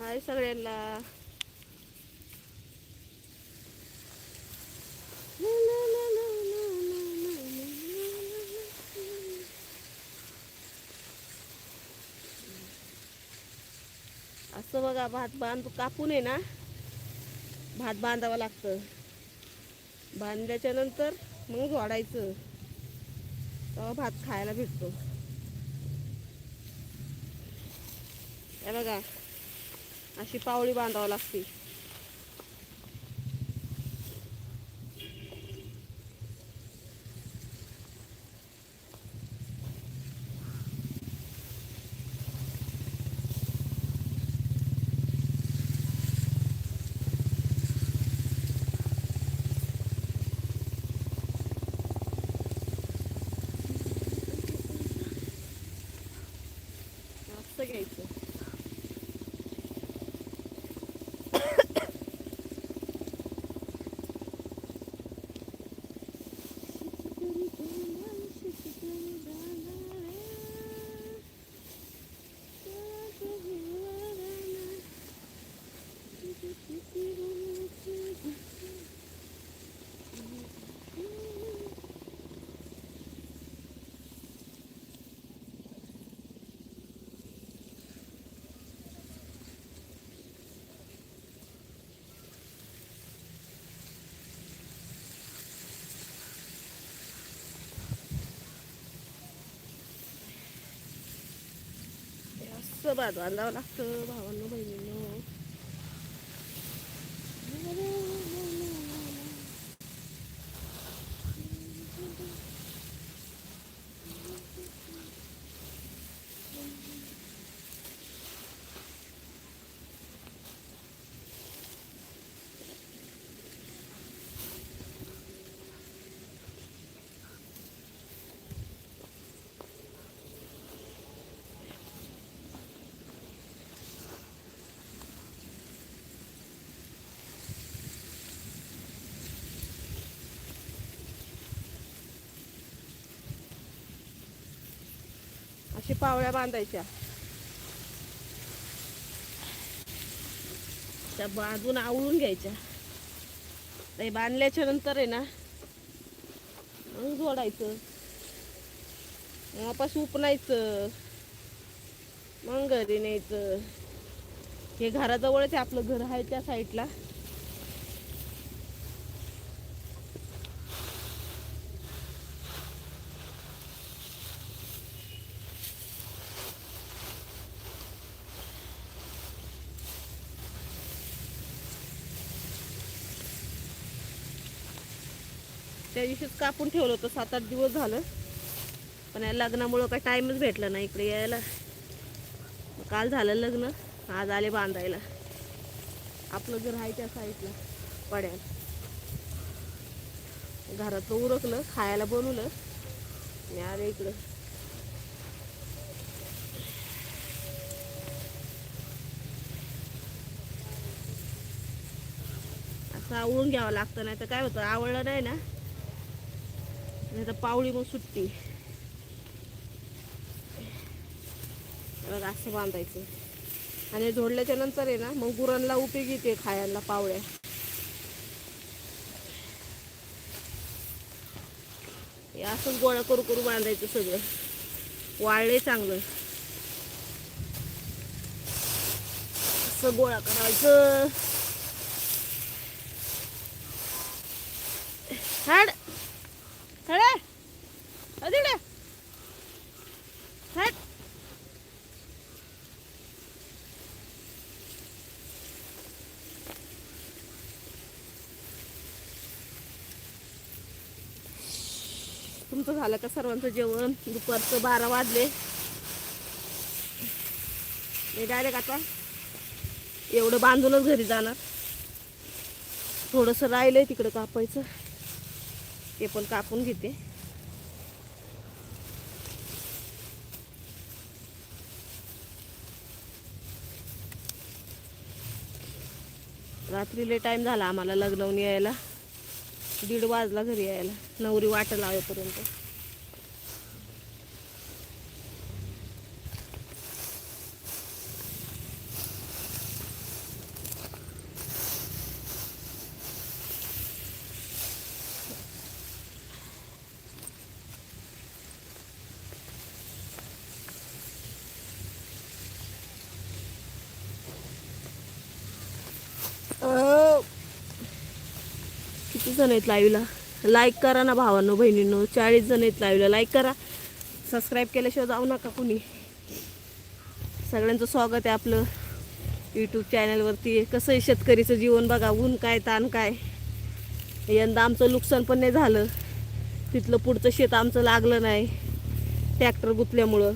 हाय सगळ्यांना. असं बघा भात बांध कापून आहे ना भात बांधावं लागतं. बांधल्याच्या नंतर मग वाढायचं. तेव्हा भात खायला भेटतो. हे बघा अशी पावळी बांधावं लागते. घ्यायचं. हे असं भात लागतं भावांनो बहिणींनो अशी पावळ्या बांधायच्या. त्या बांधून आवळून घ्यायच्या. नाही बांधल्याच्या नंतर आहे ना मग जोडायचं. मग वापस उपणायचं मग घरी न्यायचं. हे घराजवळच आहे आपलं घर आहे त्या साईडला त्या दिवशीच कापून ठेवलं होतं सात आठ दिवस झालं. पण या लग्नामुळं काही टाईमच भेटला नाही. इकडे यायला काल झालं लग्न आज आले बांधायला. आपलं घर आहे त्या साईडला पड्यात घरातलं उरकलं खायला बनवलं. आणि आले इकडं. असं आवळून घ्यावं लागतं नाही तर काय होतं आवडलं नाही ना. नाही तर पावळी मग सुटती बघा असं बांधायचं. आणि झोडल्याच्या नंतर आहे ना मग गुरांना उपयोगी येते खायला पावळ्या हे असंच गोळा करू करू बांधायचं सगळं. वाळले चांगलं. असं गोळा करायचं. तुमचं झालं का सर्वांचं जेवण? दुपारचं बारा वाजले. मी डायरेक्ट आता एवढं बांधूनच घरी जाणार. थोडंसं राहिलंय तिकडं कापायचं. ते पण कापून घेते. रात्रीले टाईम झाला आम्हाला लग्नवून यायला. दीड वाजला घरी यायला. नवरी वाट लावेपर्यंत. किती जण आहेत लाईव्हला लाईक करा ना भावांनो बहिणींनो. चाळीस जण आहेत लाईव्हला लाईक करा. सबस्क्राईब केल्याशिवाय जाऊ नका कुणी. सगळ्यांचं स्वागत आहे आपलं यूट्यूब चॅनलवरती कसं आहे शेतकरीचं जीवन बघा ऊन काय ताण काय. यंदा आमचं नुकसान पण नाही झालं. तिथलं पुढचं शेत आमचं लागलं नाही. ट्रॅक्टर गुतल्यामुळं.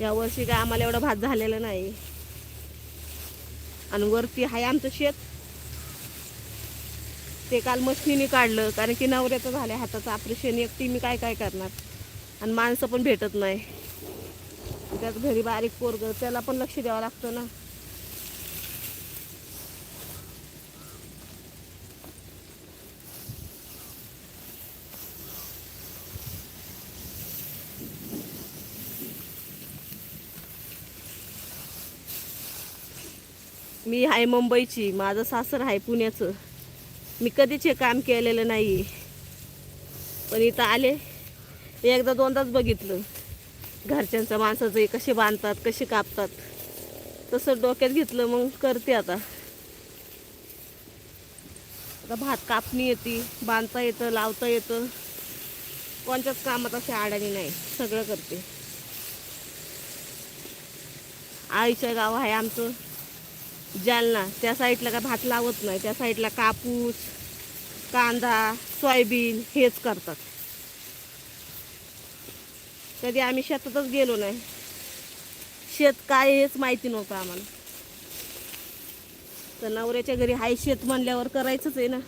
या वर्षी काय आम्हाला एवढा भात झालेला नाही. आणि वरती आहे आमचं शेत. ते काल मशनीने काढलं कारण की नवऱ्याचं झालं हाताचं ऑपरेशन एकटी मी काय काय करणार? आणि माणसं पण भेटत नाही. त्यात घरी बारीक पोरग त्याला पण लक्ष द्यावं लागतं ना. मी आहे मुंबईची माझं सासर आहे पुण्याचं. मी कधीच हे काम केलेलं नाही. पण इथं आले एकदा दोनदाच बघितलं. घरच्यांच्या माणसाचं कसे बांधतात कसे कापतात. तसं डोक्यात घेतलं मग करते आता. आता भात कापणी येते बांधता येतं लावता येतं. कोणत्याच कामात अशी अडाणी नाही सगळं करते. आईच्या गाव आहे आमचं. जालना त्या साईडला काय भात लावत नाही त्या साईडला कापूस कांदा सोयाबीन हेच करतात. कधी आम्ही शेतातच गेलो नाही. शेत काय हेच माहिती नव्हतं आम्हाला. तर नवऱ्याच्या घरी हाय शेत म्हणल्यावर करायचंच आहे ना.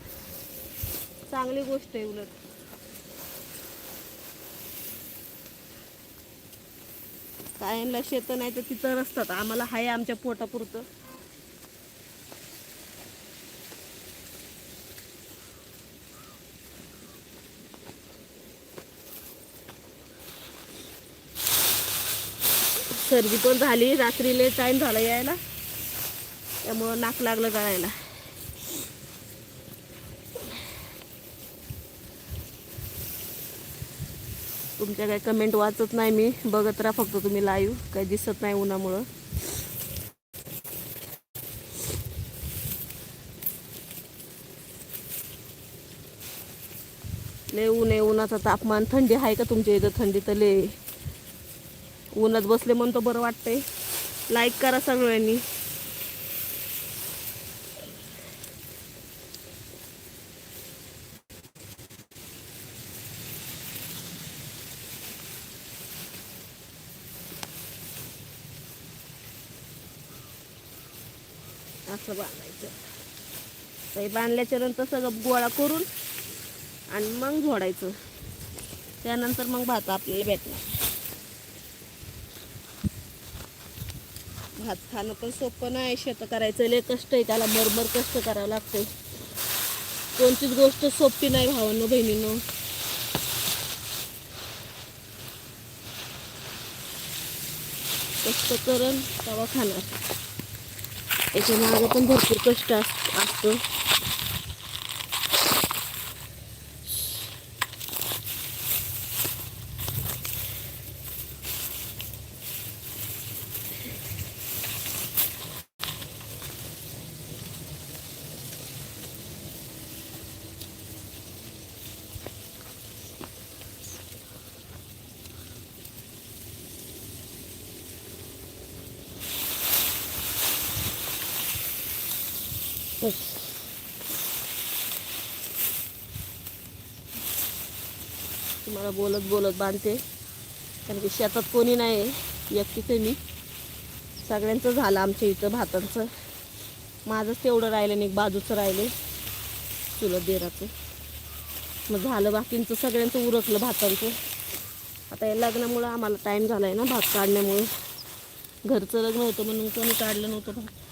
चांगली गोष्ट आहे उलट. कायमला शेत नाही तर तिथं रस्तात. आम्हाला हाय आमच्या पोटापुरतं. सर्दी पण झाली. रात्रीले टाईम झाला यायला. त्यामुळं नाक लागलं गळायला तुमच्या काही कमेंट वाचत नाही मी. बघत राहा फक्त तुम्ही लाईव्ह काही दिसत नाही उन्हामुळं. लय ऊन आहे. उन्हाचं तापमान थंडी आहे का तुमच्या इथं? थंडी तर लय उन्हात बसले म्हणून बरं वाटतंय. लाईक करा सगळ्यांनी. असं बांधायचं. ते बांधल्याच्या नंतर सगळं गोळा करून आणि मग झोडायचं. त्यानंतर मग भात आपल्याला भेटणार. भात खाणं पण सोपं नाही शेतं करायचं लय कष्ट आहे त्याला मरमर कष्ट करावं लागतंय. कोणतीच गोष्ट सोपी नाही भावांनो बहिणींनो. कष्ट करण तवा खाणार. त्याच्या मागं पण भरपूर कष्ट असतो. तुम्हाला बोलत बोलत बांधते. कारण की शेतात कोणी नाही आहे एकटीच आहे मी. सगळ्यांचं झालं आमच्या इथं भातांचं. माझंच तेवढं राहिलं नाही बाजूचं राहिले चुलत देराचं. मग झालं बाकींचं सगळ्यांचं उरकलं भातांचं. आता या लग्नामुळं आम्हाला टाईम झाला आहे ना भात काढण्यामुळे. घरचं लग्न होतं म्हणून कोणी काढलं नव्हतं भात.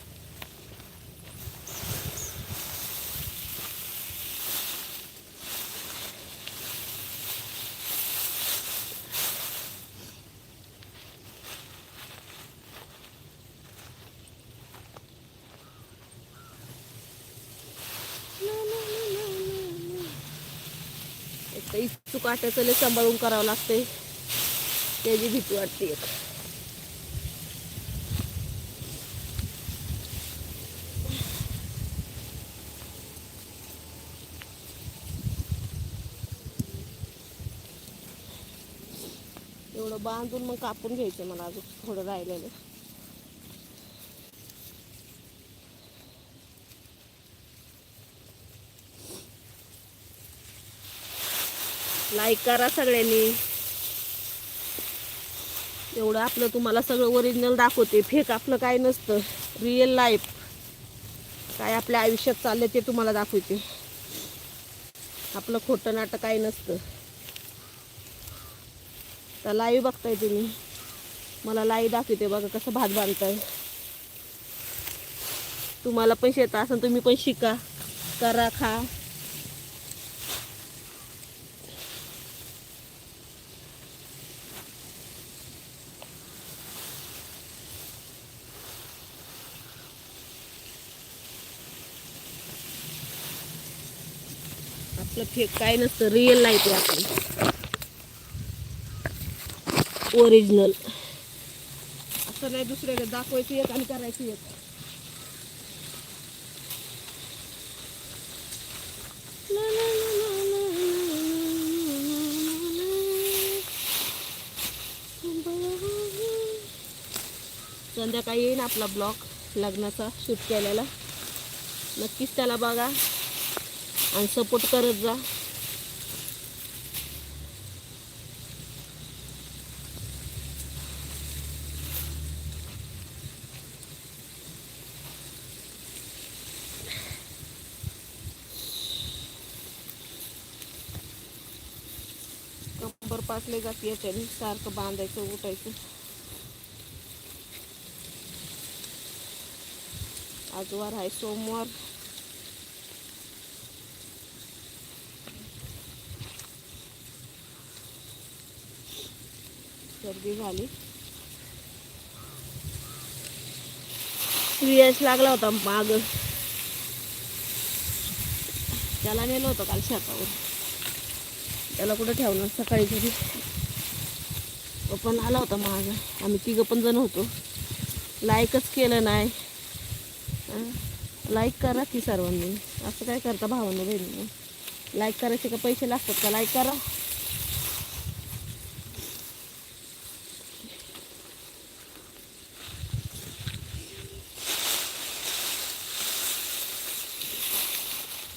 तर इच्छूक आट्याचं लय सांभाळून करावं लागते त्याची भीती वाटते एक. एवढं बांधून मग कापून घ्यायचं मला अजून थोडं राहिलेलं. लाईक करा सगळ्यांनी. एवढं आपलं तुम्हाला सगळं ओरिजिनल दाखवते. फेक आपलं काय नसतं. रिअल लाईफ काय आपल्या आयुष्यात चाललं ते तुम्हाला दाखवते. आपलं खोटं नाटक काय नसतं. तर लाईव्ह बघताय तुम्ही. मला लाईव्ह दाखवते बघा कसं भात बांधताय. तुम्हाला पण शेत असं तुम्ही पण शिका. करा खा. आपलं फेक काय नसतं रिअल नाही ते आपण ओरिजिनल असं नाही दुसऱ्याला दाखवायचं येत आणि करायचं येत संध्याकाळी येईन आपला ब्लॉग लग्नाचा शूट केलेला नक्कीच त्याला बघा आणि सपोर्ट करत जा. कंबर पासले जाते याच्याने सारखं बांधायचं उठायचं. आज वार आहे सोमवार. गर्दी झाली. यश लागला होता माग. त्याला नेलं होतं काल शेतावर. त्याला कुठं ठेवणार? सकाळी घरी. तो पण आला होता माग. आम्ही तिघं पण जण होतो. लाईकच केलं नाही. लाईक करा की सर्वांनी. असं काय करता भावांना बहिणी लाईक करायचे का पैसे लागतात का? लाईक करा.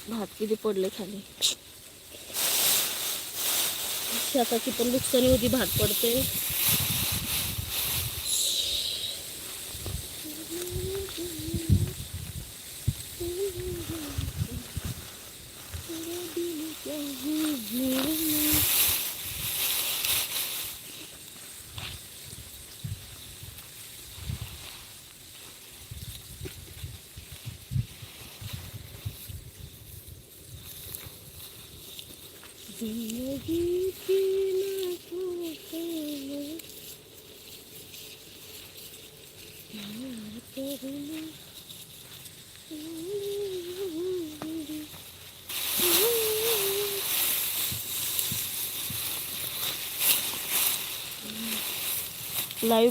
भात किती पडले खाली? शेताची पण नुकसानी होती भात पडते जिंदगी की ना कोई प्यार करना लाईव्ह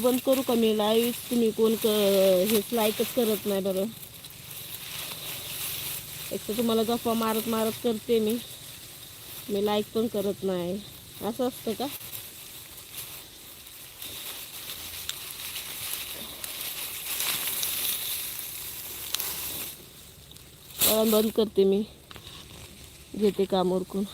बंद करू का मी? लाईव्ह तुम्ही कोण क हेच लाईकच करत नाही बरं. एक तर तुम्हाला गप्पा मारत मारत करते मी. मी लाईक पण करत नाही. असं असतं का? बंद करते मी. घेते काम उरकून.